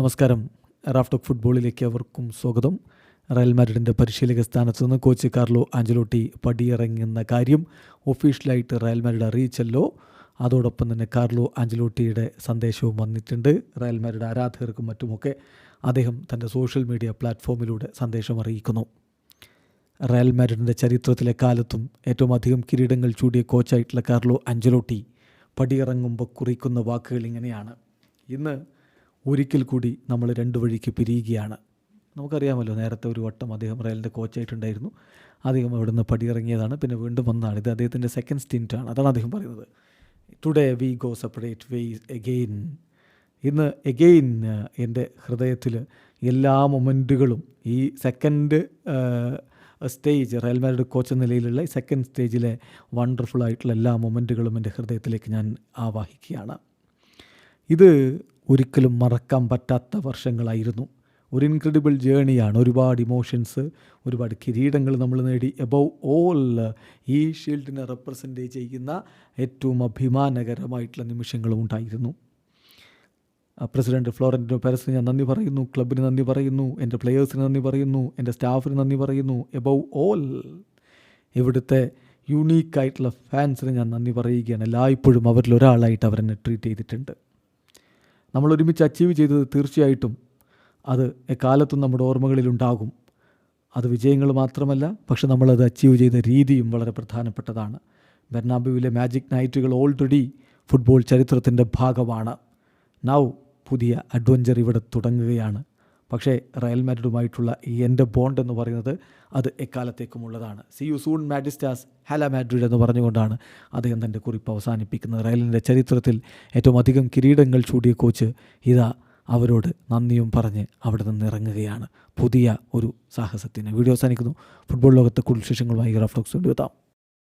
നമസ്കാരം. റാഫ്ടോക്ക് ഫുട്ബോളിലേക്ക് അവർക്കും സ്വാഗതം. റയൽ മാഡ്രിഡിന്റെ പരിശീലക സ്ഥാനത്ത് നിന്ന് കോച്ച് കാർലോ ആഞ്ചലോട്ടി പടിയിറങ്ങുന്ന കാര്യം ഒഫീഷ്യലായിട്ട് റയൽ മാഡ്രിഡ് അറിയിച്ചല്ലോ. അതോടൊപ്പം തന്നെ കാർലോ ആഞ്ചലോട്ടിയുടെ സന്ദേശവും വന്നിട്ടുണ്ട്. റയൽ മാഡ്രിഡ് ആരാധകർക്കും മറ്റുമൊക്കെ അദ്ദേഹം തന്റെ സോഷ്യൽ മീഡിയ പ്ലാറ്റ്ഫോമിലൂടെ സന്ദേശം അറിയിക്കുന്നു. റയൽ മാഡ്രിഡിന്റെ ചരിത്രത്തിലെ കാലത്തും ഏറ്റവും അധികം കിരീടങ്ങൾ ചൂടിയ കോച്ചായിട്ടുള്ള കാർലോ ആഞ്ചലോട്ടി പടിയിറങ്ങുമ്പോൾ കുറിക്കുന്ന വാക്കുകൾ ഇങ്ങനെയാണ്. ഇന്ന് ഒരിക്കൽ കൂടി നമ്മൾ രണ്ടു വഴിക്ക് പിരിയുകയാണ്. നമുക്കറിയാമല്ലോ നേരത്തെ ഒരു വട്ടം അദ്ദേഹം റയലിന്റെ കോച്ചായിട്ടുണ്ടായിരുന്നു. അദ്ദേഹം അവിടെ നിന്ന് പടിയിറങ്ങിയതാണ്. പിന്നെ വീണ്ടും വന്നതാണ് ഇത് അദ്ദേഹത്തിന്റെ സെക്കൻഡ് സ്റ്റിന്റാണ് അതാണ് അദ്ദേഹം പറയുന്നത്. Today we go separate ways again ഇന്ന് എഗെയിൻ എന്റെ ഹൃദയത്തിൽ എല്ലാ മൊമെന്റുകളും ഈ സെക്കൻഡ് സ്റ്റേജ് റയൽ മാരുടെ കോച്ച് എന്ന നിലയിലുള്ള ഈ സെക്കൻഡ് സ്റ്റേജിലെ വണ്ടർഫുൾ ആയിട്ടുള്ള എല്ലാ മൊമെന്റുകളും എന്റെ ഹൃദയത്തിലേക്ക് ഞാൻ ആവാഹിക്കുകയാണ്. ഇത് ഒരിക്കലും മറക്കാൻ പറ്റാത്ത വർഷങ്ങളായിരുന്നു. ഒരു ഇൻക്രെഡിബിൾ ജേണിയാണ് ഒരുപാട് ഇമോഷൻസ് ഒരുപാട് കിരീടങ്ങൾ നമ്മൾ നേടി. എബവ് ഓൾ ഈ ഷീൽഡിനെ റെപ്രസെന്റ് ചെയ്യുന്ന ഏറ്റവും അഭിമാനകരമായിട്ടുള്ള നിമിഷങ്ങളും ഉണ്ടായിരുന്നു. പ്രസിഡന്റ് ഫ്ലോറന്റിനോ പാരസിന് ഞാൻ നന്ദി പറയുന്നു. ക്ലബിന് നന്ദി പറയുന്നു. എന്റെ പ്ലെയേഴ്സിന് നന്ദി പറയുന്നു. എന്റെ സ്റ്റാഫിന് നന്ദി പറയുന്നു. എബവ് ഓൾ ഇവിടുത്തെ യുണീക്കായിട്ടുള്ള ഫാൻസിന് ഞാൻ നന്ദി പറയുകയാണ്. എല്ലായ്പ്പോഴും അവരിൽ ഒരാളായിട്ട് അവരെന്നെ ട്രീറ്റ് ചെയ്തിട്ടുണ്ട്. നമ്മൾ ഒരുമിച്ച് അച്ചീവ് ചെയ്തത് തീർച്ചയായിട്ടും അത് എക്കാലത്തും നമ്മുടെ ഓർമ്മകളിലുണ്ടാകും. അത് വിജയങ്ങൾ മാത്രമല്ല പക്ഷെ നമ്മളത് അച്ചീവ് ചെയ്ത രീതിയും വളരെ പ്രധാനപ്പെട്ടതാണ്. ബെർണാബുവിലെ മാജിക് നൈറ്റുകൾ ഓൾറെഡി ഫുട്ബോൾ ചരിത്രത്തിന്റെ ഭാഗമാണ്. നൗ പുതിയ അഡ്വഞ്ചർ ഇവിടെ തുടങ്ങുകയാണ്. പക്ഷേ റയൽ മാഡ്രിഡുമായിട്ടുള്ള ഈ എന്റെ ബോണ്ട് എന്ന് പറയുന്നത് അത് എക്കാലത്തേക്കും ഉള്ളതാണ് see you soon Madridistas Hala Madrid എന്ന് പറഞ്ഞുകൊണ്ടാണ് അദ്ദേഹം തന്റെ കുറിപ്പ് അവസാനിപ്പിക്കുന്നത്. റയലിന്റെ ചരിത്രത്തിൽ ഏറ്റവും അധികം കിരീടങ്ങൾ ചൂടിയ കോച്ച് ഇതാ അവരോട് നന്ദിയും പറഞ്ഞ് അവിടെ നിന്ന് ഇറങ്ങുകയാണ് പുതിയ ഒരു സാഹസത്തിന്. വീഡിയോ അവസാനിക്കുന്നു. ഫുട്ബോൾ ലോകത്തെ കൂടുതൽ വിശേഷങ്ങളുമായി റഫ്ലോക്സ് കൊണ്ടുവെത്താം